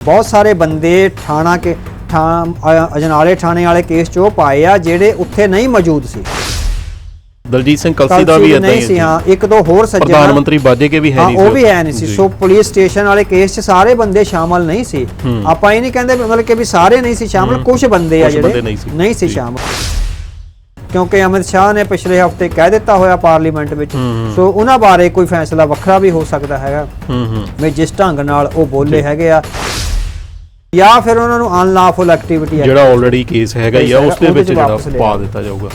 ਬਹੁਤ ਸਾਰੇ ਬੰਦੇ ਥਾਣਾ ਕੇ ਅਜਨਾਲੇ ਥਾਣੇ ਵਾਲੇ ਕੇਸ 'ਚ ਪਾਏ ਆ ਜਿਹੜੇ ਉੱਥੇ ਨਹੀਂ ਮੌਜੂਦ ਸੀ। ਦਲਜੀਤ ਸਿੰਘ ਕਲਸੀ ਦਾ ਵੀ ਇਦਾਂ ਹੀ ਸੀ ਹਾਂ ਇੱਕ ਦੋ ਹੋਰ ਸੱਜਣ ਪ੍ਰਧਾਨ ਮੰਤਰੀ ਬਾਜੇ ਕੇ ਵੀ ਹੈ ਨਹੀਂ ਉਹ ਵੀ ਹੈ ਨਹੀਂ ਸੀ। ਸੋ ਪੁਲਿਸ ਸਟੇਸ਼ਨ ਵਾਲੇ ਕੇਸ 'ਚ ਸਾਰੇ ਬੰਦੇ ਸ਼ਾਮਲ ਨਹੀਂ ਸੀ। ਆਪਾਂ ਇਹ ਨਹੀਂ ਕਹਿੰਦੇ ਮਤਲਬ ਕਿ ਵੀ ਸਾਰੇ ਨਹੀਂ ਸੀ ਸ਼ਾਮਲ। ਕੁਝ ਬੰਦੇ ਆ ਜਿਹੜੇ ਨਹੀਂ ਸੀ। ਸ਼ਾਮਲ। ਕਿਉਂਕਿ ਅਮਿਤ ਸ਼ਾਹ ਨੇ ਪਿਛਲੇ ਹਫ਼ਤੇ ਕਹਿ ਦਿੱਤਾ ਹੋਇਆ ਪਾਰਲੀਮੈਂਟ ਵਿੱਚ। ਸੋ ਉਹਨਾਂ ਬਾਰੇ ਕੋਈ ਫੈਸਲਾ ਵੱਖਰਾ ਵੀ ਹੋ ਸਕਦਾ ਹੈਗਾ। ਹੂੰ ਹੂੰ। ਵੀ ਜਿਸ ਢੰਗ ਨਾਲ ਉਹ ਬੋਲੇ ਹੈਗੇ ਆ। ਜਾਂ ਫਿਰ ਉਹਨਾਂ ਨੂੰ ਅਨਲਾਫੁਲ ਐਕਟੀਵਿਟੀ ਜਿਹੜਾ ਆਲਰੇਡੀ ਕੇਸ ਹੈਗਾ ਹੀ ਆ ਉਸ ਦੇ ਵਿੱਚ ਜਿਹੜਾ ਪਾ ਦਿੱਤਾ ਜਾਊਗਾ।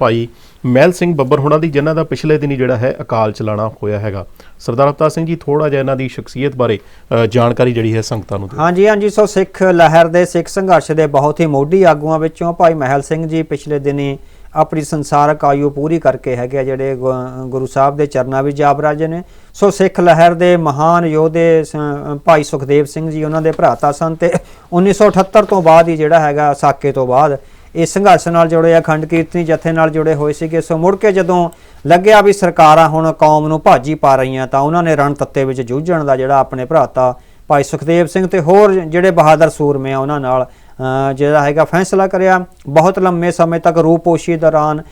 ਭਾਈ ਮਹਿਲ ਸਿੰਘ ਬੱਬਰ ਹੁਣਾਂ ਦੀ ਜਿਨ੍ਹਾਂ ਦਾ ਪਿਛਲੇ ਦਿਨੀ ਜਿਹੜਾ ਹੈ ਅਕਾਲ ਚਲਾਣਾ ਹੋਇਆ ਹੈਗਾ। ਸਰਦਾਰ ਅਵਤਾਰ ਸਿੰਘ ਜੀ ਥੋੜਾ ਜਿਹਾ ਇਹਨਾਂ ਦੀ ਸ਼ਖਸੀਅਤ ਬਾਰੇ ਅ, ਜਾਣਕਾਰੀ ਜਿਹੜੀ ਹੈ ਸੰਗਤਾਂ ਨੂੰ ਦਿਓ। ਹਾਂਜੀ ਹਾਂਜੀ ਸੋ ਸਿੱਖ ਲਹਿਰ ਦੇ ਸਿੱਖ ਸੰਘਰਸ਼ ਦੇ ਬਹੁਤ ਹੀ ਮੋਢੀ ਆਗੂਆਂ ਵਿੱਚੋਂ ਭਾਈ ਮਹਿਲ ਸਿੰਘ ਜੀ ਪਿਛਲੇ ਦਿਨੀ ਆਪਣੀ ਸੰਸਾਰਕ ਆਯੂ ਪੂਰੀ ਕਰਕੇ ਹੈਗੇ ਆ ਜਿਹੜੇ ਗੁ- ਗੁਰੂ ਸਾਹਿਬ ਦੇ ਚਰਨਾਂ ਵਿੱਚ ਜਾਪ ਬਰਾਜੇ ਨੇ। ਸੋ ਸਿੱਖ ਲਹਿਰ ਦੇ ਮਹਾਨ ਯੋਧੇ ਸ- ਭਾਈ ਸੁਖਦੇਵ ਸਿੰਘ ਜੀ, ਉਹਨਾਂ ਦੇ ਭਰਾਤਾ ਸਨ ਤੇ 1978 ਤੋਂ ਬਾਅਦ ਹੀ ਜਿਹੜਾ ਹੈਗਾ ਸਾਕੇ ਤੋਂ ਬਾਅਦ ਇਹ ਸੰਘਰਸ਼ ਨਾਲ ਜੁੜੇ ਅਖੰਡ ਕੀਰਤਨੀ ਜਥੇ ਨਾਲ ਜੁੜੇ ਹੋਏ ਸੀਗੇ। ਸੋ ਮੁੜ ਕੇ ਜਦੋਂ ਲੱਗਿਆ ਵੀ ਸਰਕਾਰਾਂ ਹੁਣ ਕੌਮ ਨੂੰ ਭਾਜੀ ਪਾ ਰਹੀਆਂ ਤਾਂ ਉਹਨਾਂ ਨੇ ਰਣ ਤੱਤੇ ਵਿੱਚ ਜੂਝਣ ਦਾ ਜਿਹੜਾ ਆਪਣੇ ਭਰਾਤਾ ਭਾਈ ਸੁਖਦੇਵ ਸਿੰਘ ਤੇ ਹੋਰ ਜਿਹੜੇ ਬਹਾਦਰ ਸੂਰਮੇ ਆ ਉਹਨਾਂ ਨਾਲ ਜਿਹੜਾ ਹੈਗਾ ਫੈਸਲਾ ਕਰਿਆ। ਬਹੁਤ ਲੰਮੇ ਸਮੇਂ ਤੱਕ ਰੂਪੋਸ਼ੀ ਦੌਰਾਨ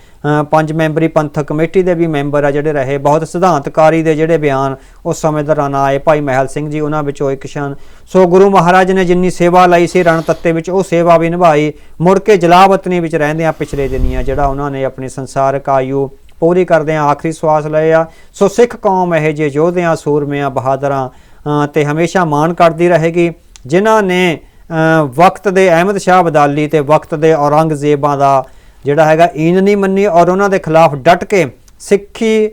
ਪੰਜ ਮੈਂਬਰੀ ਪੰਥਕ ਕਮੇਟੀ ਦੇ ਵੀ ਮੈਂਬਰ ਆ ਜਿਹੜੇ ਰਹੇ। ਬਹੁਤ ਸਿਧਾਂਤਕਾਰੀ ਦੇ ਜਿਹੜੇ ਬਿਆਨ ਉਸ ਸਮੇਂ ਦੌਰਾਨ ਆਏ। ਭਾਈ ਮਹਿਲ ਸਿੰਘ ਜੀ, ਉਹਨਾਂ ਵਿੱਚੋਂ ਇੱਕ ਸ਼ਨ ਸੋ ਗੁਰੂ ਮਹਾਰਾਜ ਨੇ ਜਿੰਨੀ ਸੇਵਾ ਲਈ ਸੀ, ਰਣ ਤੱਤੇ ਵਿੱਚ ਉਹ ਸੇਵਾ ਵੀ ਨਿਭਾਈ। ਮੁੜ ਕੇ ਜਲਾਵਤਨੀ ਵਿੱਚ ਰਹਿੰਦਿਆਂ ਪਿਛਲੇ ਦਿਨੀਆਂ ਜਿਹੜਾ ਉਹਨਾਂ ਨੇ ਆਪਣੀ ਸੰਸਾਰਕ ਆਯੂ ਪੂਰੀ ਕਰਦਿਆਂ ਆਖਰੀ ਸਵਾਸ ਲਏ ਆ। ਸੋ ਸਿੱਖ ਕੌਮ ਇਹ ਜੇ ਯੋਧਿਆਂ, ਸੂਰਮਿਆਂ, ਬਹਾਦਰਾਂ ਤੇ ਹਮੇਸ਼ਾ ਮਾਣ ਕਰਦੀ ਰਹੇਗੀ। ਜਿਨ੍ਹਾਂ ਨੇ ਵਕਤ ਦੇ ਅਹਿਮਦ ਸ਼ਾਹ ਅਬਦਾਲੀ ਤੇ ਵਕਤ ਦੇ ਔਰੰਗਜ਼ੇਬਾਂ ਦਾ ਜਿਹੜਾ ਹੈਗਾ ਈਨ ਨਹੀਂ ਮੰਨੀ ਔਰ ਉਹਨਾਂ ਦੇ ਖਿਲਾਫ ਡਟ ਕੇ ਸਿੱਖੀ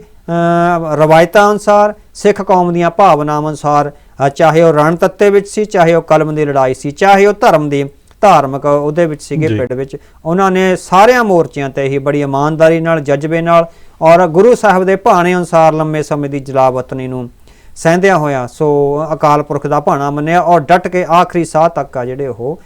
ਰਵਾਇਤਾਂ ਅਨੁਸਾਰ ਸਿੱਖ ਕੌਮ ਦੀਆਂ ਭਾਵਨਾਵਾਂ ਅਨੁਸਾਰ ਚਾਹੇ ਉਹ ਰਣ ਤੱਤੇ ਵਿੱਚ ਸੀ ਚਾਹੇ ਉਹ ਕਲਮ ਦੀ ਲੜਾਈ ਸੀ ਚਾਹੇ ਉਹ ਧਰਮ ਦੀ ਧਾਰਮਿਕ ਉਹਦੇ ਵਿੱਚ ਸੀਗੇ। ਪਿੰਡ ਵਿੱਚ ਉਹਨਾਂ ਨੇ ਸਾਰਿਆਂ ਮੋਰਚਿਆਂ ਤੇ ਹੀ ਬੜੀ ਇਮਾਨਦਾਰੀ ਨਾਲ ਜਜ਼ਬੇ ਨਾਲ ਔਰ ਗੁਰੂ ਸਾਹਿਬ ਦੇ ਭਾਣੇ ਅਨੁਸਾਰ ਲੰਮੇ ਸਮੇਂ ਦੀ ਜਲਾਵਤਨੀ ਨੂੰ ਸਹਿੰਦਿਆਂ ਹੋਇਆ। ਸੋ ਅਕਾਲ ਪੁਰਖ ਦਾ ਭਾਣਾ ਮੰਨਿਆ ਔਰ ਡਟ ਕੇ ਆਖਰੀ ਸਾਹ ਤੱਕ ਆ ਜਿਹੜੇ ਉਹ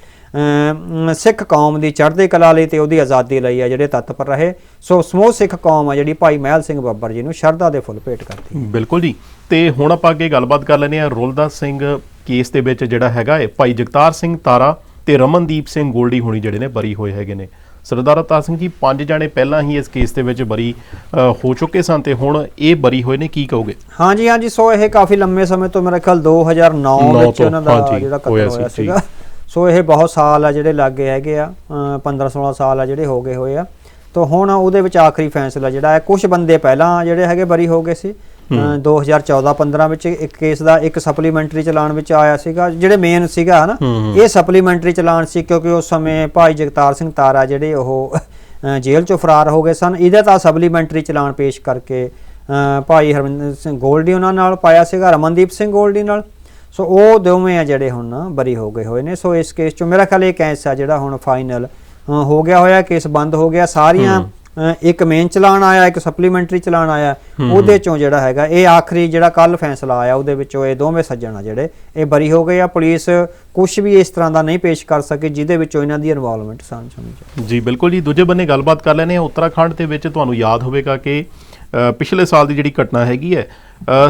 ਸਿੱਖ ਕੌਮ ਦੀ ਚੜ੍ਹਦੇ ਕਲਾ ਲਈ ਤੇ ਉਹਦੀ ਆਜ਼ਾਦੀ ਲਈ ਆ ਜਿਹੜੇ ਤਤਪਰ ਰਹੇ। ਸੋ ਸਮੂਹ ਸਿੱਖ ਕੌਮ ਆ ਜਿਹੜੀ ਭਾਈ ਮਹਿਲ ਸਿੰਘ ਬੱਬਰ ਜੀ ਨੂੰ ਸ਼ਰਧਾ ਦੇ ਫੁੱਲ ਭੇਟ ਕਰਦੀ ਬਿਲਕੁਲ ਜੀ। ਤੇ ਹੁਣ ਆਪਾਂ ਅੱਗੇ ਗੱਲਬਾਤ ਕਰ ਲੈਂਦੇ ਆ ਰੋਲਦਾ ਸਿੰਘ ਕੇਸ ਦੇ ਵਿੱਚ ਜਿਹੜਾ ਹੈਗਾ ਹੈ ਭਾਈ ਜਗਤਾਰ ਸਿੰਘ ਤਾਰਾ ਤੇ ਰਮਨਦੀਪ ਸਿੰਘ ਗੋਲਡੀ ਹੁਣੀ ਜਿਹੜੇ ਨੇ ਬਰੀ ਹੋਏ ਹੈਗੇ ਨੇ। ਸਰਦਾਰ ਅਵਤਾਰ ਸਿੰਘ ਜੀ ਪੰਜ ਜਾਣੇ ਪਹਿਲਾਂ ਹੀ ਇਸ ਕੇਸ ਦੇ ਵਿੱਚ ਬਰੀ ਹੋ ਚੁੱਕੇ ਸਨ ਤੇ ਹੁਣ ਇਹ ਬਰੀ ਹੋਏ ਨੇ ਕੀ ਕਹੋਗੇ? ਹਾਂਜੀ ਹਾਂਜੀ ਸੋ ਇਹ ਕਾਫੀ ਲੰਮੇ ਸਮੇਂ ਤੋਂ ਮੇਰੇ ਖਿਆਲ 2009 ਨੌ ਵਿੱਚ ਉਹਨਾਂ ਦਾ ਜਿਹੜਾ ਕਤਲ ਹੋਇਆ। ਸੀਗਾ। ਸੋ ਇਹ ਬਹੁਤ ਸਾਲ ਆ ਜਿਹੜੇ ਲੱਗੇ ਹੈਗੇ ਆ 15 16 ਸਾਲ ਆ ਜਿਹੜੇ ਹੋ ਗਏ ਹੋਏ ਆ। ਤੋਂ ਹੁਣ ਉਹਦੇ ਵਿੱਚ ਆਖਰੀ ਫੈਸਲਾ ਜਿਹੜਾ ਹੈ ਕੁਝ ਬੰਦੇ ਪਹਿਲਾਂ ਜਿਹੜੇ ਹੈਗੇ ਬਰੀ ਹੋ ਗਏ ਸੀ 2014-15 ਵਿੱਚ ਇੱਕ ਕੇਸ ਦਾ ਇੱਕ ਸਪਲੀਮੈਂਟਰੀ ਚਲਾਨ ਵਿੱਚ ਆਇਆ ਸੀਗਾ ਜਿਹੜੇ ਮੇਨ ਸੀਗਾ ਹਨਾ। ਇਹ ਸਪਲੀਮੈਂਟਰੀ ਚਲਾਨ ਸੀ ਕਿਉਂਕਿ ਉਸ ਸਮੇਂ ਭਾਈ ਜਗਤਾਰ ਸਿੰਘ ਤਾਰਾ ਜਿਹੜੇ ਉਹ ਜੇਲ੍ਹ ਚੋਂ ਫਰਾਰ ਹੋ ਗਏ ਸਨ। ਇਹਦਾ ਤਾਂ ਸਪਲੀਮੈਂਟਰੀ ਚਲਾਨ ਪੇਸ਼ ਕਰਕੇ ਭਾਈ ਹਰਮਿੰਦਰ ਸਿੰਘ ਗੋਲਡੀ ਉਹਨਾਂ ਨਾਲ ਪਾਇਆ ਸੀਗਾ ਰਮਨਦੀਪ ਸਿੰਘ ਗੋਲਡੀ ਨਾਲ। ਸੋ ਉਹ ਦੋਵੇਂ ਆ ਜਿਹੜੇ ਹੁਣ ਬਰੀ ਹੋ ਗਏ ਹੋਏ ਨੇ। ਸੋ ਇਸ ਕੇਸ ਚੋਂ ਮੇਰਾ ਖਿਆਲ ਇਹ ਕੇਸ ਆ ਜਿਹੜਾ ਹੁਣ ਫਾਈਨਲ ਹੋ ਗਿਆ ਹੋਇਆ ਕੇਸ ਬੰਦ ਹੋ ਗਿਆ। ਸਾਰੀਆਂ ਇੱਕ ਮੇਨ ਚਲਾਨ ਆਇਆ ਇੱਕ ਸਪਲੀਮੈਂਟਰੀ ਚਲਾਨ ਆਇਆ ਉਹਦੇ ਚੋਂ ਜਿਹੜਾ ਹੈਗਾ ਇਹ ਆਖਰੀ ਜਿਹੜਾ ਕੱਲ ਫੈਸਲਾ ਆਇਆ ਉਹਦੇ ਵਿੱਚੋਂ ਇਹ ਦੋਵੇਂ ਸੱਜਣ ਆ ਜਿਹੜੇ ਇਹ ਬਰੀ ਹੋ ਗਏ ਆ ਪੁਲਿਸ ਕੁਝ ਵੀ ਇਸ ਤਰ੍ਹਾਂ ਦਾ ਨਹੀਂ ਪੇਸ਼ ਕਰ ਸਕੀ ਜਿਹਦੇ ਵਿੱਚੋਂ ਇਹਨਾਂ ਦੀ ਇਨਵੋਲਵਮੈਂਟ ਸਾਨੂੰ ਸਮਝ ਜੀ ਬਿਲਕੁਲ ਜੀ ਦੂਜੇ ਬੰਨੇ ਗੱਲਬਾਤ ਕਰ ਲੈਨੇ ਆ ਉੱਤਰਾਖੰਡ ਦੇ ਵਿੱਚ ਤੁਹਾਨੂੰ ਯਾਦ ਹੋਵੇਗਾ ਕਿ ਪਿਛਲੇ ਸਾਲ ਦੀ ਜਿਹੜੀ ਘਟਨਾ ਹੈਗੀ ਹੈ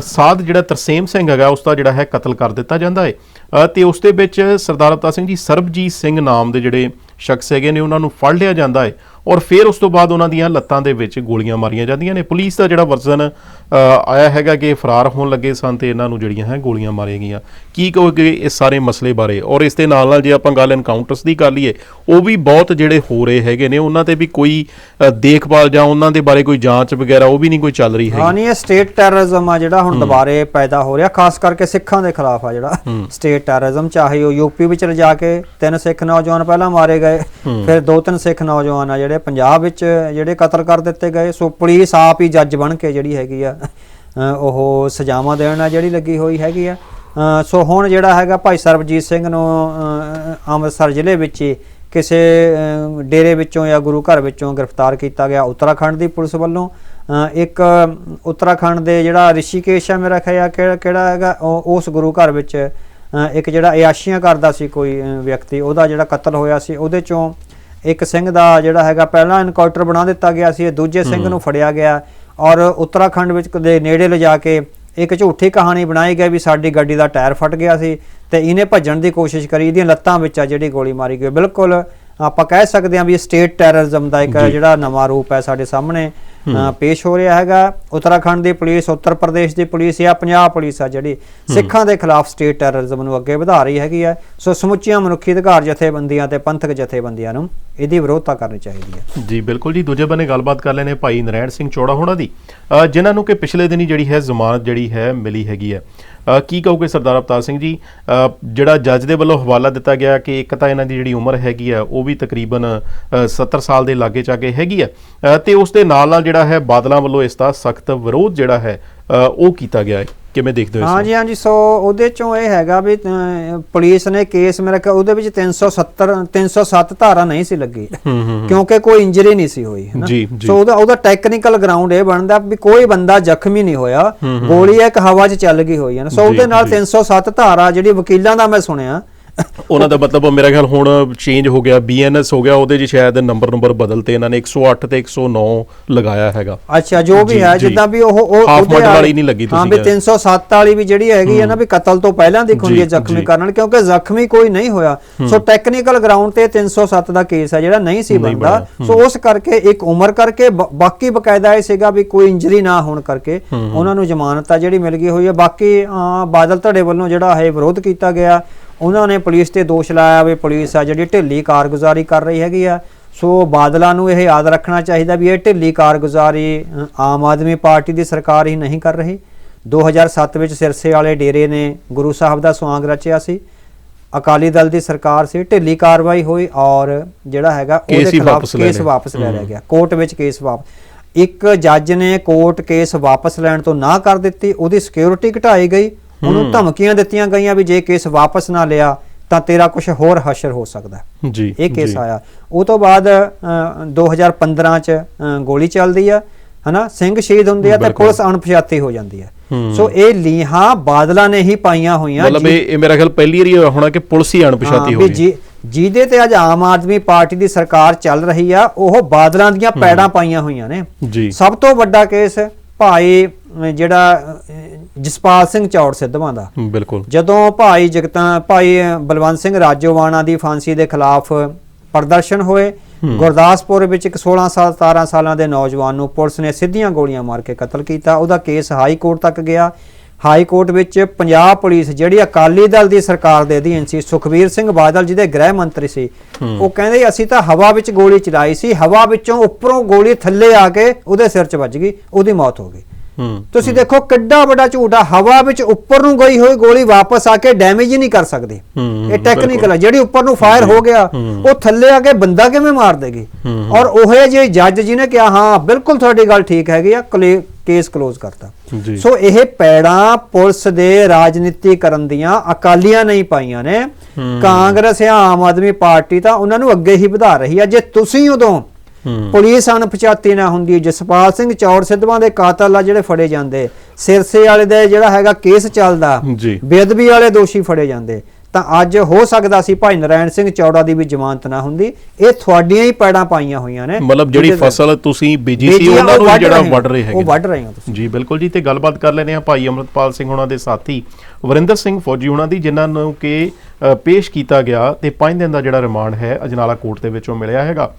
ਸਾਧ ਜਿਹੜਾ ਤਰਸੇਮ ਸਿੰਘ ਹੈਗਾ ਉਸ ਦਾ ਜਿਹੜਾ ਹੈ ਕਤਲ ਕਰ ਦਿੱਤਾ ਜਾਂਦਾ ਹੈ। ਤੇ ਉਸ ਦੇ ਵਿੱਚ ਸਰਦਾਰ ਅਵਤਾਰ ਸਿੰਘ ਜੀ ਸਰਬਜੀਤ ਸਿੰਘ ਨਾਮ ਦੇ ਜਿਹੜੇ ਸ਼ਖਸ ਹੈਗੇ ਨੇ ਉਹਨਾਂ ਨੂੰ ਫੜ ਲਿਆ ਜਾਂਦਾ ਹੈ। ਔਰ ਫਿਰ ਉਸ ਤੋਂ ਬਾਅਦ ਉਹਨਾਂ ਦੀਆਂ ਲੱਤਾਂ ਦੇ ਵਿੱਚ ਗੋਲੀਆਂ ਮਾਰੀਆਂ ਜਾਂਦੀਆਂ ਨੇ। ਪੁਲਿਸ ਦਾ ਜਿਹੜਾ ਵਰਜ਼ਨ ਆਇਆ ਹੈਗਾ ਕਿ ਫਰਾਰ ਹੋਣ ਲੱਗੇ ਸਨ ਤੇ ਇਹਨਾਂ ਨੂੰ ਜਿਹੜੀਆਂ ਹੈ ਗੋਲੀਆਂ ਮਾਰੀਆਂ ਗਈਆਂ। ਕੀ ਕਹੋਗੇ ਇਸ ਸਾਰੇ ਮਸਲੇ ਬਾਰੇ? ਔਰ ਇਸ ਦੇ ਨਾਲ ਨਾਲ ਜੇ ਆਪਾਂ ਗੱਲ ਐਨਕਾਊਂਟਰਸ ਦੀ ਕਰ ਲਈਏ ਉਹ ਵੀ ਬਹੁਤ ਜਿਹੜੇ ਹੋ ਰਹੇ ਹੈਗੇ ਨੇ ਉਹਨਾਂ ਤੇ ਵੀ ਕੋਈ ਦੇਖਭਾਲ ਜਾਂ ਉਹਨਾਂ ਦੇ ਬਾਰੇ ਕੋਈ ਜਾਂਚ ਵਗੈਰਾ ਉਹ ਵੀ ਨਹੀਂ ਕੋਈ ਚੱਲ ਰਹੀ ਹਾਂ ਹੈਗੀ ਨਹੀਂ ਇਹ ਸਟੇਟ ਟੈਰਰਿਜ਼ਮ ਆ ਜਿਹੜਾ ਹੁਣ ਦੁਬਾਰੇ ਪੈਦਾ ਹੋ ਰਿਹਾ ਖਾਸ ਕਰਕੇ ਸਿੱਖਾਂ ਦੇ ਖਿਲਾਫ ਆ ਜਿਹੜਾ। ਸਟੇਟ ਟੈਰਰਿਜ਼ਮ ਚਾਹੇ ਉਹ ਯੂਪੀ ਵਿੱਚ ਲਿਜਾ ਕੇ ਤਿੰਨ ਸਿੱਖ ਨੌਜਵਾਨ ਪਹਿਲਾਂ ਮਾਰੇ ਗਏ ਫਿਰ ਦੋ ਤਿੰਨ ਸਿੱਖ ਨੌਜਵਾਨ ਆ ਜਿਹੜੇ ਪੰਜਾਬ ਵਿੱਚ ਜਿਹੜੇ ਕਤਲ ਕਰ ਦਿੱਤੇ ਗਏ। ਸੋ ਪੁਲਿਸ ਆਪ ਹੀ ਜੱਜ ਬਣ ਕੇ ਜਿਹੜੀ ਹੈਗੀ ਆ ਉਹ ਸਜ਼ਾਵਾਂ ਦੇਣ ਆ ਜਿਹੜੀ ਲੱਗੀ ਹੋਈ ਹੈਗੀ ਆ। ਸੋ ਹੁਣ ਜਿਹੜਾ ਹੈਗਾ ਭਾਈ ਸਰਬਜੀਤ ਸਿੰਘ ਨੂੰ ਅੰਮ੍ਰਿਤਸਰ ਜ਼ਿਲ੍ਹੇ ਵਿੱਚ ਕਿਸੇ ਡੇਰੇ ਵਿੱਚੋਂ ਜਾਂ ਗੁਰੂ ਘਰ ਵਿੱਚੋਂ ਗ੍ਰਿਫਤਾਰ ਕੀਤਾ ਗਿਆ ਉੱਤਰਾਖੰਡ ਦੀ ਪੁਲਿਸ ਵੱਲੋਂ। ਇੱਕ ਉੱਤਰਾਖੰਡ ਦੇ ਜਿਹੜਾ ਰਿਸ਼ੀਕੇਸ਼ ਹੈ ਮੇਰਾ ਖਿਆਲ ਕਿਹੜਾ ਕਿਹੜਾ ਹੈਗਾ? ਉਸ ਗੁਰੂ ਘਰ ਵਿੱਚ ਇੱਕ ਜਿਹੜਾ ਇਆਸ਼ੀਆਂ ਕਰਦਾ ਸੀ ਕੋਈ ਵਿਅਕਤੀ। ਉਹਦਾ ਜਿਹੜਾ ਕਤਲ ਹੋਇਆ ਸੀ ਉਹਦੇ ਚੋਂ ਇੱਕ ਸਿੰਘ ਦਾ ਜਿਹੜਾ ਹੈਗਾ ਪਹਿਲਾਂ ਇਨਕਾਊਂਟਰ ਬਣਾ ਦਿੱਤਾ ਗਿਆ ਸੀ ਦੂਜੇ ਸਿੰਘ ਨੂੰ ਫੜਿਆ ਗਿਆ। ਔਰ ਉੱਤਰਾਖੰਡ ਵਿੱਚ ਦੇ ਨੇੜੇ ਲਿਜਾ ਕੇ ਇੱਕ ਝੂਠੀ ਕਹਾਣੀ ਬਣਾਈ ਗਈ ਵੀ ਸਾਡੀ ਗੱਡੀ ਦਾ ਟਾਇਰ ਫਟ ਗਿਆ ਸੀ ਤੇ ਇਹਨੇ ਭੱਜਣ ਦੀ ਕੋਸ਼ਿਸ਼ ਕਰੀ, ਇਹਦੀਆਂ ਲੱਤਾਂ ਵਿੱਚ ਆ ਜਿਹੜੀ ਗੋਲੀ ਮਾਰੀ ਗਈ। ਬਿਲਕੁਲ ਆਪਾਂ ਕਹਿ ਸਕਦੇ ਹਾਂ ਵੀ ਸਟੇਟ ਟੈਰਰਿਜ਼ਮ ਦਾ ਇੱਕ ਜਿਹੜਾ ਨਵਾਂ ਰੂਪ ਹੈ ਸਾਡੇ ਸਾਹਮਣੇ ਪੇਸ਼ ਹੋ ਰਿਹਾ ਹੈਗਾ। ਉੱਤਰਾਖੰਡ ਦੀ ਪੁਲਿਸ ਉੱਤਰ ਪ੍ਰਦੇਸ਼ ਦੀ ਪੁਲਿਸ ਜਾਂ ਪੰਜਾਬ ਪੁਲਿਸ ਆ ਜਿਹੜੀ ਸਿੱਖਾਂ ਦੇ ਖਿਲਾਫ ਸਟੇਟ ਟੈਰਰਿਜ਼ਮ ਨੂੰ ਅੱਗੇ ਵਧਾ ਰਹੀ ਹੈਗੀ ਹੈ। ਸੋ ਸਮੁੱਚੀਆਂ ਮਨੁੱਖੀ ਅਧਿਕਾਰ ਜਥੇਬੰਦੀਆਂ ਤੇ ਪੰਥਕ ਜਥੇਬੰਦੀਆਂ ਨੂੰ ਇਹਦੀ ਵਿਰੋਧਤਾ ਕਰਨੀ ਚਾਹੀਦੀ ਹੈ। ਜੀ ਬਿਲਕੁਲ ਜੀ। ਦੂਜੇ ਬੰਨੇ ਗੱਲਬਾਤ ਕਰ ਲੈਨੇ ਭਾਈ ਨਰੈਣ ਸਿੰਘ ਚੋੜਾ ਹੋਣਾ ਦੀ। ਜਿਨ੍ਹਾਂ ਨੂੰ ਕਿ ਪਿਛਲੇ ਦਿਨੀ ਜਿਹੜੀ ਹੈ ਜ਼ਮਾਨਤ ਜਿਹੜੀ ਹੈ ਮਿਲੀ ਹੈਗੀ ਹੈ। ਕੀ ਕਹੋਗੇ ਸਰਦਾਰ ਅਵਤਾਰ ਸਿੰਘ ਜੀ? ਜਿਹੜਾ ਜੱਜ ਦੇ ਵੱਲੋਂ ਹਵਾਲਾ ਦਿੱਤਾ ਗਿਆ ਕਿ ਇੱਕ ਤਾਂ ਇਹਨਾਂ ਦੀ ਜਿਹੜੀ ਉਮਰ ਹੈਗੀ ਆ ਉਹ ਵੀ ਤਕਰੀਬਨ ਅ, 70 ਸਾਲ ਦੇ ਲਾਗੇ ਚਾਗੇ ਹੈਗੀ ਹੈ। ਅ, ਤੇ ਉਸ ਦੇ ਨਾਲ ਨਾਲ ਜਿਹੜਾ ਹੈ ਬਾਦਲਾਂ ਵੱਲੋਂ ਇਸ ਦਾ ਸਖਤ ਵਿਰੋਧ ਜਿਹੜਾ ਹੈ ਉਹ ਕੀਤਾ ਗਿਆ ਹੈ। ਕਿਵੇਂ ਦੇਖਦੇ ਹੋ ਇਸ ਹਾਂਜੀ ਹਾਂਜੀ ਸੋ ਉਹਦੇ ਚੋਂ ਇਹ ਹੈਗਾ ਵੀ ਪੁਲਿਸ ਨੇ ਕੇਸ ਮੇਰਾ ਖਿਆਲ ਉਹਦੇ ਵਿੱਚ 370 307 ਧਾਰਾ ਨਹੀਂ ਸੀ ਲੱਗੀ। ਕਿਉਂਕਿ ਕੋਈ ਇੰਜਰੀ ਨਹੀਂ ਸੀ ਹੋਈ ਹੈ ਨਾ। ਸੋ ਉਹਦਾ ਉਹਦਾ ਟੈਕਨੀਕਲ ਗਰਾਊਂਡ ਇਹ ਬਣਦਾ ਵੀ ਕੋਈ ਬੰਦਾ ਜ਼ਖਮੀ ਨਹੀਂ ਹੋਇਆ ਗੋਲੀ ਇੱਕ ਹਵਾ 'ਚ ਚੱਲ ਗਈ ਹੋਈ ਹੈ ਨਾ। ਸੋ ਉਹਦੇ ਨਾਲ ਜੀ। 307 ਧਾਰਾ ਜਿਹੜੀ ਵਕੀਲਾਂ ਦਾ ਮੈਂ ਸੁਣਿਆ ਉਹਨਾਂ ਦਾ ਮਤਲਬ ਮੇਰਾ ਖਿਆਲ ਹੁਣ ਚੇਂਜ ਹੋ ਗਿਆ ਬੀਐਨਐਸ ਹੋ ਗਿਆ ਉਹਦੇ 'ਚ ਸ਼ਾਇਦ ਨੰਬਰ ਨੰਬਰ ਬਦਲਤੇ ਇਹਨਾਂ ਨੇ 108 ਤੇ 109 ਲਗਾਇਆ ਹੈਗਾ ਅੱਛਾ ਜੋ ਵੀ ਹੈ। ਜਿੱਦਾਂ ਵੀ ਉਹ ਉਹ murder ਵਾਲੀ- ਨਹੀਂ ਲੱਗੀ ਹਾਂ ਤੁਸੀਂ ਵੀ ਕਿਹਾ। 307 ਵਾਲੀ ਵੀ ਜਿਹੜੀ ਹੈਗੀ ਹੈ ਨਾ ਵੀ ਕਤਲ ਤੋਂ ਪਹਿਲਾਂ ਦੀ ਹੁੰਦੀ ਹੈ ਜ਼ਖਮੀ। ਕਰਨ ਕਿਉਂਕਿ ਜ਼ਖਮੀ ਕੋਈ ਨਹੀਂ ਹੋਇਆ ਸੋ ਟੈਕਨੀਕਲ ਗਰਾਊਂਡ ਤੇ 307 ਦਾ ਕੇਸ ਹੈ ਜਿਹੜਾ ਨਹੀਂ ਸੀ ਬਣਿਆ। ਸੋ ਉਸ ਕਰਕੇ ਇੱਕ ਉਮਰ ਕਰਕੇ ਬਾਕੀ ਬਕਾਇਦਾ ਇਹ ਸੀਗਾ ਵੀ ਕੋਈ ਇੰਜਰੀ ਨਾ ਹੋਣ ਕਰਕੇ ਉਹਨਾਂ ਨੂੰ ਜ਼ਮਾਨਤ ਆ ਜਿਹੜੀ ਮਿਲ ਗਈ ਹੋਈ ਹੈ ਬਾਕੀ ਬਾਦਲ ਧੜੇ ਵੱਲੋਂ ਜਿਹੜਾ ਹੈ ਵਿਰੋਧ ਕੀਤਾ ਗਿਆ ਉਹਨਾਂ ਨੇ ਪੁਲਿਸ ਤੇ ਦੋਸ਼ ਲਾਇਆ ਵੀ ਪੁਲਿਸ ਆ ਜਿਹੜੀ ਢਿੱਲੀ ਕਾਰਗੁਜ਼ਾਰੀ ਕਰ ਰਹੀ ਹੈਗੀ ਆ। ਸੋ ਬਾਦਲਾਂ ਨੂੰ ਇਹ ਯਾਦ ਰੱਖਣਾ ਚਾਹੀਦਾ ਵੀ ਇਹ ਢਿੱਲੀ ਕਾਰਗੁਜ਼ਾਰੀ ਆਮ ਆਦਮੀ ਪਾਰਟੀ ਦੀ ਸਰਕਾਰ ਹੀ ਨਹੀਂ ਕਰ ਰਹੀ। 2007 ਵਿੱਚ ਸਿਰਸੇ ਵਾਲੇ ਡੇਰੇ ਨੇ ਗੁਰੂ ਸਾਹਿਬ ਦਾ ਸਵਾਂਗ ਰਚਿਆ ਸੀ। ਅਕਾਲੀ ਦਲ ਦੀ ਸਰਕਾਰ ਸੀ ਢਿੱਲੀ ਕਾਰਵਾਈ ਹੋਈ ਔਰ ਜਿਹੜਾ ਹੈਗਾ ਹੀ ਖਿਲਾਫ਼ ਕੇਸ। ਵਾਪਸ ਲੈ ਲਿਆ ਗਿਆ। ਕੋਰਟ ਵਿੱਚ ਕੇਸ ਵਾਪਸ ਇੱਕ ਜੱਜ ਨੇ ਕੋਰਟ ਕੇਸ ਵਾਪਸ ਲੈਣ ਤੋਂ ਨਾ ਕਰ ਦਿੱਤੀ ਉਹਦੀ ਸਿਕਿਉਰਿਟੀ ਘਟਾਈ ਗਈ। ਉਹਨੂੰ ਧਮਕੀਆਂ ਦਿੱਤੀਆਂ ਗਈਆਂ ਵੀ ਜੇ ਕੇਸ ਵਾਪਸ ਨਾ ਲਿਆ ਤਾਂ ਤੇਰਾ ਕੁਝ ਹੋਰ ਹਸ਼ਰ ਹੋ ਸਕਦਾ। ਜੀ ਇਹ ਕੇਸ। ਆਇਆ ਉਹ ਤੋਂ ਬਾਅਦ ਅ, 2015 ਚ ਗੋਲੀ ਚੱਲਦੀ ਆ ਹਨਾ ਸਿੰਘ ਸ਼ਹੀਦ ਹੁੰਦੇ ਆ ਤੇ। ਪੁਲਿਸ ਅਣਪਛਾਤੀ ਹੋ ਜਾਂਦੀ ਹੂੰ। ਸੋ ਇਹ ਲੀਹਾਂ ਬਾਦਲਾਂ ਨੇ ਹੀ ਪਾਈਆਂ ਹੋਈਆਂ ਮਤਲਬ ਇਹ ਮੇਰਾ ਖਿਆਲ ਪਹਿਲੀ ਵਾਰੀ ਹੋਇਆ ਹੋਣਾ ਕਿ ਪੁਲਿਸ ਹੀ ਅਣਪਛਾਤੀ ਹਾਂ, ਗਈ ਜਿਹਦੇ ਤੇ ਅੱਜ ਆਮ ਆਦਮੀ ਪਾਰਟੀ ਦੀ ਸਰਕਾਰ ਚੱਲ ਰਹੀ ਆ ਉਹ ਬਾਦਲਾਂ ਦੀਆਂ ਪੈੜਾਂ ਪਾਈਆਂ ਹੋਈਆਂ ਨੇ ਸਭ ਤੋਂ ਵੱਡਾ ਕੇਸ ਭਾਈ ਜਿਹੜਾ ਜਸਪਾਲ ਸਿੰਘ ਚੌੜ ਸਿੱਧਵਾਂ ਦਾ। ਬਿਲਕੁਲ। ਜਦੋਂ ਭਾਈ ਜਗਤਾਂ ਭਾਈ ਬਲਵੰਤ ਸਿੰਘ ਰਾਜੋਵਾਣਾ ਦੀ ਫਾਂਸੀ ਦੇ ਖਿਲਾਫ ਪ੍ਰਦਰਸ਼ਨ ਹੋਏ ਗੁਰਦਾਸਪੁਰ ਵਿੱਚ ਇੱਕ 16 ਸਾਲ 17 ਸਾਲਾਂ ਦੇ ਨੌਜਵਾਨ ਨੂੰ ਪੁਲਿਸ ਨੇ ਸਿੱਧੀਆਂ ਗੋਲੀਆਂ ਮਾਰ ਕੇ ਕਤਲ ਕੀਤਾ। ਉਹਦਾ ਕੇਸ ਹਾਈ ਕੋਰਟ ਤੱਕ ਗਿਆ। ਹਾਈ ਕੋਰਟ ਵਿੱਚ ਪੰਜਾਬ ਪੁਲਿਸ ਜਿਹੜੀ ਅਕਾਲੀ ਦਲ ਦੀ ਸਰਕਾਰ ਦੇ ਅਧੀਨ ਸੀ ਸੁਖਵੀਰ ਸਿੰਘ ਬਾਦਲ ਜਿਹਦੇ ਗ੍ਰਹਿ ਮੰਤਰੀ ਸੀ ਉਹ ਕਹਿੰਦੇ ਅਸੀਂ ਤਾਂ ਹਵਾ ਵਿੱਚ ਗੋਲੀ ਚਲਾਈ ਸੀ ਹਵਾ ਵਿੱਚੋਂ ਉੱਪਰੋਂ ਗੋਲੀ ਥੱਲੇ ਆ ਕੇ ਉਹਦੇ ਸਿਰ 'ਚ ਵੱਜ ਗਈ ਉਹਦੀ ਮੌਤ ਹੋ ਗਈ। ਤੁਸੀਂ ਦੇਖੋ ਕਿੱਡਾ ਵੱਡਾ ਝੂਠ ਆ ਹਵਾ ਵਿੱਚ ਉੱਪਰ ਨੂੰ ਗਈ ਹੋਈ ਗੋਲੀ ਵਾਪਸ ਆ ਕੇ ਡੈਮੇਜ ਹੀ ਨਹੀਂ ਕਰ ਸਕਦੀ। ਇਹ ਟੈਕਨੀਕਲ ਹੈ ਜਿਹੜੀ ਉੱਪਰ ਨੂੰ ਫਾਇਰ ਹੋ ਗਿਆ ਉਹ ਥੱਲੇ ਆ ਕੇ ਬੰਦਾ ਕਿਵੇਂ ਮਾਰ ਦੇਗੀ? ਔਰ ਉਹ ਜੇ ਜੱਜ ਜੀ ਨੇ ਕਿਹਾ ਹਾਂ ਬਿਲਕੁਲ ਤੁਹਾਡੀ ਗੱਲ ਠੀਕ ਹੈਗੀ ਆ ਕੇਸ ਕਲੋਜ਼ ਕਰਤਾ। ਸੋ ਇਹ ਪੈੜਾਂ ਪੁਲਿਸ ਦੇ ਰਾਜਨੀਤੀਕਰਨ ਦੀਆਂ ਅਕਾਲੀਆਂ ਨਹੀਂ ਪਾਈਆਂ ਨੇ। ਕਾਂਗਰਸ ਜਾਂ ਆਮ ਆਦਮੀ ਪਾਰਟੀ ਤਾਂ ਉਹਨਾਂ ਨੂੰ ਅੱਗੇ ਹੀ ਵਧਾ ਰਹੀ ਆ। ਜੇ ਤੁਸੀਂ ਉਦੋਂ ਪੁਲਿਸ ਅਣਪਛਾਤੀ ਨਾ ਹੁੰਦੀ। ਜਸਪਾਲ ਸਿੰਘ ਚੌੜ ਸਿੱਧਵਾਂ ਦੇ ਕਾਤਲ ਆ ਜਿਹੜੇ ਫੜੇ ਜਾਂਦੇ। ਸਿਰਸੇ ਵਾਲੇ ਦੇ ਜਿਹੜਾ ਹੈਗਾ ਕੇਸ ਚੱਲਦਾ। ਬੇਅਦਬੀ ਵਾਲੇ ਦੋਸ਼ੀ ਫੜੇ ਜਾਂਦੇ। ਤਾਂ ਅੱਜ ਹੋ ਸਕਦਾ ਸੀ ਭਾਈ ਨਰੈਣ ਸਿੰਘ ਚੌੜਾ ਦੀ ਵੀ ਜ਼ਮਾਨਤ ਨਾ ਹੁੰਦੀ। ਇਹ ਤੁਹਾਡੀਆਂ ਹੀ ਪੈੜਾਂ ਪਾਈਆਂ ਹੋਈਆਂ ਨੇ। ਮਤਲਬ ਜਿਹੜੀ ਫਸਲ ਤੁਸੀਂ ਬੀਜੀ ਸੀ ਉਹਨਾਂ ਉਹ ਨੂੰ ਜਿਹੜਾ ਵੱਢ। ਰਹੇ ਹੈਗੇ ਉਹ ਵੱਢ ਰਹੇ ਹੋ ਤੁਸੀਂ। ਜੀ ਬਿਲਕੁਲ ਜੀ ਤੇ ਗੱਲਬਾਤ ਕਰ ਲੈਨੇ ਆ ਭਾਈ ਅਮਰਤਪਾਲ ਸਿੰਘ ਉਹਨਾਂ ਦੇ ਸਾਥੀ ਵਰਿੰਦਰ ਸਿੰਘ ਫੌਜੀ ਉਹਨਾਂ ਦੀ ਜਿਨ੍ਹਾਂ ਨੂੰ ਕਿ ਪੇਸ਼ ਕੀਤਾ ਗਿਆ ਤੇ 5 ਦਿਨ ਦਾ ਜਿਹੜਾ ਰਿਮਾਂਡ ਹੈ ਅਜਨਾਲਾ ਕੋਰਟ ਦੇ ਵਿੱਚੋਂ ਮਿਲਿਆ ਹੈਗਾ।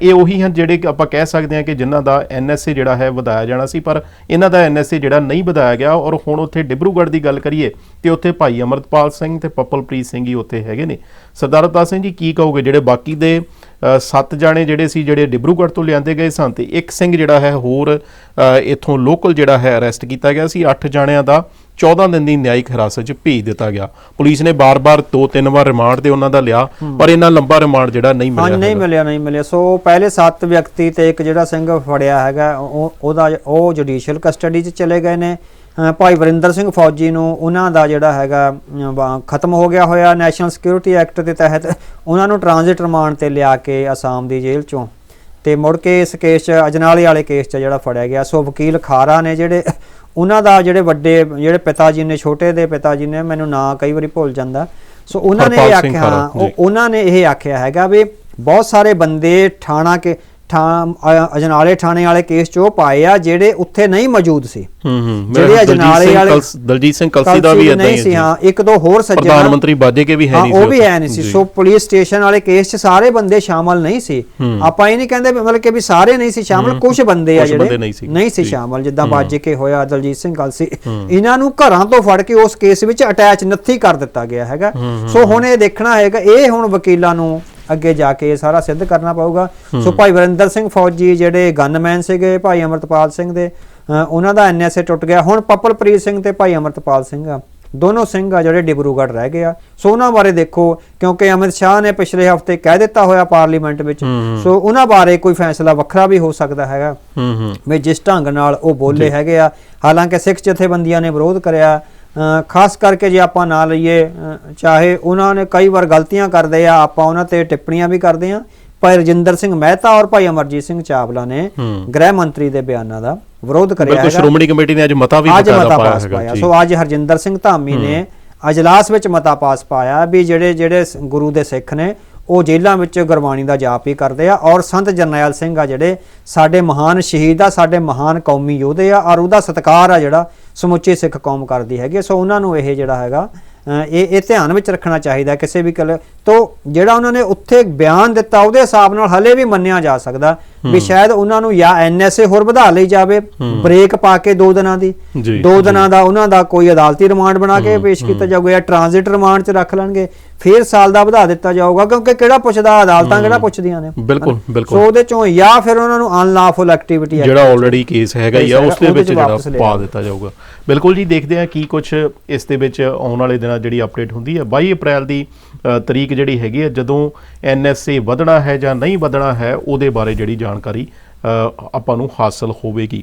ਇਹ ਉਹੀ ਹਨ ਜਿਹੜੇ ਆਪਾਂ ਕਹਿ ਸਕਦੇ ਹਾਂ ਕਿ ਜਿਨ੍ਹਾਂ ਦਾ ਐਨਐਸਏ ਜਿਹੜਾ ਹੈ ਵਧਾਇਆ ਜਾਣਾ ਸੀ ਪਰ ਇਹਨਾਂ ਦਾ ਐਨਐਸਏ ਜਿਹੜਾ ਨਹੀਂ ਵਧਾਇਆ ਗਿਆ ਔਰ ਹੁਣ ਉੱਥੇ ਡਿਬਰੂਗੜ੍ਹ ਦੀ ਗੱਲ ਕਰੀਏ ਤੇ ਉੱਥੇ ਭਾਈ ਅਮਰਤਪਾਲ ਸਿੰਘ ਤੇ ਪੱਪਲਪ੍ਰੀਤ ਸਿੰਘ ਹੀ ਉੱਥੇ ਹੈਗੇ ਨੇ। ਸਰਦਾਰ ਅਵਤਾਰ ਸਿੰਘ ਜੀ ਕੀ ਕਹੋਗੇ? ਜਿਹੜੇ ਬਾਕੀ ਦੇ ਸੱਤ ਜਾਣੇ ਜਿਹੜੇ ਸੀ ਜਿਹੜੇ ਡਿਬਰੂਗੜ੍ਹ ਤੋਂ ਲਿਆਂਦੇ ਗਏ ਸਨ ਤੇ ਇੱਕ ਸਿੰਘ ਜਿਹੜਾ ਹੈ ਹੋਰ ਇੱਥੋਂ ਲੋਕਲ ਜਿਹੜਾ ਹੈ ਅਰੈਸਟ ਕੀਤਾ ਗਿਆ ਸੀ। ਅੱਠ ਜਾਣਿਆਂ ਦਾ 14 ਦਿਨ ਦੀ ਨਿਆਇਕ ਹਿਰਾਸਤ 'ਚ ਭੇਜ ਦਿੱਤਾ ਗਿਆ। ਪੁਲਿਸ ਨੇ ਬਾਰ-ਬਾਰ ਦੋ ਤਿੰਨ ਵਾਰ ਰਿਮਾਂਡ ਤੇ ਉਹਨਾਂ ਦਾ ਲਿਆ ਪਰ ਇਹਨਾਂ ਲੰਬਾ ਰਿਮਾਂਡ ਜਿਹੜਾ ਨਹੀਂ ਹਾਂ ਮਿਲਿਆ ਨਹੀਂ ਹੈਗਾ। ਮਿਲਿਆ ਨਹੀਂ ਮਿਲਿਆ। ਸੋ ਪਹਿਲੇ 7 ਵਿਅਕਤੀ ਤੇ ਇੱਕ ਜਿਹੜਾ ਸਿੰਘ ਫੜਿਆ ਹੈਗਾ ਉਹ ਉਹਦਾ ਉਹ ਜੁਡੀਸ਼ੀਅਲ ਕਸਟਡੀ 'ਚ ਚਲੇ ਗਏ ਨੇ। ਭਾਈ ਵਰਿੰਦਰ ਸਿੰਘ ਫੌਜੀ ਨੂੰ ਉਹਨਾਂ ਦਾ ਜਿਹੜਾ ਹੈਗਾ ਖਤਮ ਹੋ ਗਿਆ ਹੋਇਆ ਨੈਸ਼ਨਲ ਸਿਕਿਉਰਿਟੀ ਐਕਟ ਦੇ ਤਹਿਤ। ਉਹਨਾਂ ਨੂੰ ਟ੍ਰਾਂਜ਼ਿਟ ਰਿਮਾਂਡ ਤੇ ਲਿਆ ਕੇ ਅਸਾਮ ਦੀ ਜੇਲ੍ਹ 'ਚੋਂ। ਤੇ ਮੁੜ ਕੇ ਇਸ ਕੇਸ 'ਚ ਅਜਨਾਲੇ ਵਾਲੇ ਕੇਸ 'ਚ ਜਿਹੜਾ ਫੜਿਆ ਗਿਆ ਸੋ ਵਕੀਲ ਖਾਰਾ ਨੇ ਜਿਹੜੇ ਉਹਨਾਂ ਦਾ ਜਿਹੜੇ ਵੱਡੇ ਜਿਹੜੇ ਪਿਤਾ ਜੀ ਨੇ ਛੋਟੇ ਦੇ ਪਿਤਾ ਜੀ ਨੇ ਮੈਨੂੰ ਨਾਂ ਕਈ ਵਾਰੀ ਭੁੱਲ ਜਾਂਦਾ। ਸੋ ਉਹਨਾਂ ਨੇ ਇਹ ਆਖਿਆ। ਉਹਨਾਂ ਨੇ ਇਹ ਆਖਿਆ ਹੈਗਾ ਵੀ ਬਹੁਤ ਸਾਰੇ ਬੰਦੇ ਠਾਣਾ ਕੇ ਅਜਨਾਲੇ ਥਾਣੇ ਵਾਲੇ ਕੇਸ 'ਚ ਉਹ ਪਾਏ ਆ ਜਿਹੜੇ ਉੱਥੇ ਨਹੀਂ ਮੌਜੂਦ ਸੀ। ਹੂੰ ਹੂੰ ਜਿਹੜੇ ਅਜਨਾਲੇ ਵਾਲੇ- ਦਲਜੀਤ ਸਿੰਘ ਕਲਸੀ ਦਾ ਵੀ ਇਦਾਂ ਹੀ ਸੀ। ਹਾਂ ਇੱਕ ਦੋ ਹੋਰ ਸੱਜਣ ਪ੍ਰਧਾਨ ਮੰਤਰੀ ਬਾਜੇ ਕੇ ਵੀ ਹੈ ਹਾਂ ਨਹੀਂ ਉਹ ਵੀ ਉੱਥੇ। ਹੈ ਨਹੀਂ ਸੀ। ਜੀ। ਸੋ ਪੁਲਿਸ ਸਟੇਸ਼ਨ ਵਾਲੇ ਕੇਸ 'ਚ ਸਾਰੇ ਬੰਦੇ ਸ਼ਾਮਲ ਨਹੀਂ ਸੀ। ਆਪਾਂ ਇਹ ਨਹੀਂ ਕਹਿੰਦੇ ਮਤਲਬ ਕਿ ਵੀ ਸਾਰੇ ਨਹੀਂ ਸੀ ਸ਼ਾਮਲ ਕੁਝ ਬੰਦੇ ਆ ਜਿਹੜੇ ਨਹੀਂ ਸੀ। ਸ਼ਾਮਲ ਜਿੱਦਾਂ ਬਾਜੇ ਕੇ ਹੋਇਆ ਦਲਜੀਤ ਸਿੰਘ ਕਲਸੀ। ਇਹਨਾਂ ਨੂੰ ਘਰਾਂ ਤੋਂ ਫੜ ਕੇ ਉਸ ਕੇਸ ਵਿੱਚ ਅਟੈਚ ਨੱਥੀ ਕਰ ਦਿੱਤਾ ਗਿਆ ਹੈਗਾ। ਸੋ ਹੁਣ ਇਹ ਦੇਖਣਾ ਹੈਗਾ ਇਹ ਹੁਣ ਵਕੀਲਾਂ ਨੂੰ ਅੱਗੇ ਜਾ ਕੇ ਇਹ ਸਾਰਾ ਸਿੱਧ ਕਰਨਾ ਪਊਗਾ। ਸੋ ਭਾਈ ਵਰਿੰਦਰ ਸਿੰਘ ਫੌਜੀ ਜਿਹੜੇ ਗਨਮੈਨ ਸੀਗੇ ਭਾਈ ਅਮਰਤਪਾਲ ਸਿੰਘ ਦੇ ਉਹਨਾਂ ਦਾ ਐਨਐਸਏ ਟੁੱਟ ਗਿਆ। ਹੁਣ ਪੱਪਲਪ੍ਰੀਤ ਸਿੰਘ ਤੇ ਭਾਈ ਅਮਰਤਪਾਲ ਸਿੰਘ ਆ। ਦੋਨੋਂ ਸਿੰਘ ਆ ਜਿਹੜੇ ਡਿਬਰੂਗੜ੍ਹ ਰਹਿ ਗਏ ਆ। ਸੋ ਉਹਨਾਂ ਬਾਰੇ ਦੇਖੋ ਕਿਉਂਕਿ ਅਮਿਤ ਸ਼ਾਹ ਨੇ ਪਿਛਲੇ ਹਫ਼ਤੇ ਕਹਿ ਦਿੱਤਾ ਹੋਇਆ ਪਾਰਲੀਮੈਂਟ ਵਿੱਚ। ਸੋ ਉਹਨਾਂ ਬਾਰੇ ਕੋਈ ਫੈਸਲਾ ਵੱਖਰਾ ਵੀ ਹੋ ਸਕਦਾ ਹੈਗਾ। ਵੀ ਜਿਸ ਢੰਗ ਨਾਲ ਉਹ ਬੋਲੇ ਹੈਗੇ ਆ। ਹਾਲਾਂਕਿ ਸਿੱਖ ਜਥੇਬੰਦੀਆਂ ਨੇ ਵਿਰੋਧ ਕਰਿਆ। ਖਾਸ ਕਰਕੇ ਜੇ ਆਪਾਂ ਨਾ ਲਈਏ ਚਾਹੇ ਉਹਨਾਂ ਨੇ ਕਈ ਵਾਰ ਗਲਤੀਆਂ ਕਰਦੇ ਆ ਆਪਾਂ ਉਹਨਾਂ ਤੇ ਟਿੱਪਣੀਆਂ ਵੀ ਕਰਦੇ ਆ। ਭਾਈ ਰਜਿੰਦਰ ਸਿੰਘ ਮਹਿਤਾ ਔਰ ਭਾਈ ਅਮਰਜੀਤ ਸਿੰਘ ਚਾਵਲਾ ਨੇ ਗ੍ਰਹਿ ਮੰਤਰੀ ਦੇ ਬਿਆਨਾਂ ਦਾ ਵਿਰੋਧ ਕਰਿਆ ਬਿਲਕੁਲ ਹੈਗਾ। ਸ਼੍ਰੋਮਣੀ ਕਮੇਟੀ ਨੇ ਅੱਜ ਮਤਾ ਵੀ ਪਾਇਆ ਪਾਸ ਹੈਗਾ ਸੋ ਅੱਜ ਹਰਜਿੰਦਰ ਸਿੰਘ ਧਾਮੀ ਨੇ ਅਜਲਾਸ ਵਿੱਚ ਮਤਾ ਪਾਸ ਪਾਇਆ ਵੀ ਜਿਹੜੇ ਜਿਹੜੇ ਗੁਰੂ ਦੇ ਸਿੱਖ ਨੇ ਉਹ ਜੇਲ੍ਹਾਂ ਵਿੱਚ ਗੁਰਬਾਣੀ ਦਾ ਜਾਪ ਹੀ ਕਰਦੇ ਆ ਔਰ ਸੰਤ ਜਰਨੈਲ ਸਿੰਘ ਆ ਜਿਹੜੇ ਸਾਡੇ ਮਹਾਨ ਸ਼ਹੀਦ ਆ ਸਾਡੇ ਮਹਾਨ ਕੌਮੀ ਯੋਧੇ ਆ ਔਰ ਉਹਦਾ ਸਤਿਕਾਰ ਆ ਜਿਹੜਾ ਸਮੁੱਚੀ ਸਿੱਖ ਕੌਮ ਕਰਦੀ ਹੈਗੀ ਸੋ ਉਹਨਾਂ ਨੂੰ ਇਹ ਜਿਹੜਾ ਹੈਗਾ ਇਹ ਇਹ ਧਿਆਨ ਵਿੱਚ ਰੱਖਣਾ ਚਾਹੀਦਾ ਕਿਸੇ ਵੀ ਕਲ ਤੋਂ ਜਿਹੜਾ ਉਹਨਾਂ ਨੇ ਉੱਥੇ ਬਿਆਨ ਦਿੱਤਾ, ਉਹਦੇ ਹਿਸਾਬ ਨਾਲ ਹਲੇ ਵੀ ਮੰਨਿਆ ਜਾ ਸਕਦਾ। ਵੀ ਸ਼ਾਇਦ ਉਹਨਾਂ ਨੂੰ ਜਾਂ ਐਨਐਸਏ ਹੋਰ ਵਧਾ ਲਈ ਜਾਵੇ ਬ੍ਰੇਕ ਪਾ ਕੇ ਦੋ ਦਿਨਾਂ ਦੀ। ਜੀ, ਦੋ ਦਿਨਾਂ ਦਾ ਉਹਨਾਂ ਦਾ ਕੋਈ ਅਦਾਲਤੀ ਰਿਮਾਂਡ ਬਣਾ ਕੇ ਪੇਸ਼ ਕੀਤਾ ਜਾਊਗਾ ਜਾਂ ਟ੍ਰਾਂਜ਼ਿਟ ਰਿਮਾਂਡ 'ਚ ਰੱਖ ਲੈਣਗੇ ਫਿਰ ਸਾਲ ਦਾ ਵਧਾ ਦਿੱਤਾ ਜਾਊਗਾ ਕਿਉਂਕਿ ਕਿਹੜਾ ਪੁੱਛਦਾ ਅਦਾਲਤਾਂ ਕਿਹੜਾ ਪੁੱਛਦੀਆਂ ਨੇ। ਬਿਲਕੁਲ ਸੋ ਬਿਲਕੁਲ। ਉਹਦੇ ਚੋਂ ਜਾਂ ਫਿਰ ਉਹਨਾਂ ਨੂੰ ਅਨਲਾਫੁਲ ਐਕਟੀਵਿਟੀ ਜਿਹੜਾ ਆਲਰੇਡੀ ਕੇਸ ਹੈਗਾ ਹੀ ਆ ਕੇਸ ਉਸ ਦੇ ਵਿੱਚ ਜਿਹੜਾ ਪਾ ਦਿੱਤਾ ਜਾਊਗਾ। ਬਿਲਕੁਲ ਜੀ ਦੇਖਦੇ ਆ ਕੀ ਕੁਝ ਇਸ ਦੇ ਵਿੱਚ ਆਉਣ ਵਾਲੇ ਦਿਨਾਂ ਜਿਹੜੀ ਅਪਡੇਟ ਹੁੰਦੀ ਹੈ। 22 ਅਪ੍ਰੈਲ ਦੀ ਤਰੀਕ ਜਿਹੜੀ ਹੈਗੀ ਹੈ ਜਦੋਂ ਐਨਐਸਏ ਵਧਣਾ ਹੈ ਜਾਂ ਨਹੀਂ ਵਧਣਾ ਹੈ, ਉਹਦੇ ਬਾਰੇ ਜਿਹੜੀ ਜਾਣਕਾਰੀ ਆਪਾਂ ਨੂੰ ਹਾਸਲ ਹੋਵੇਗੀ।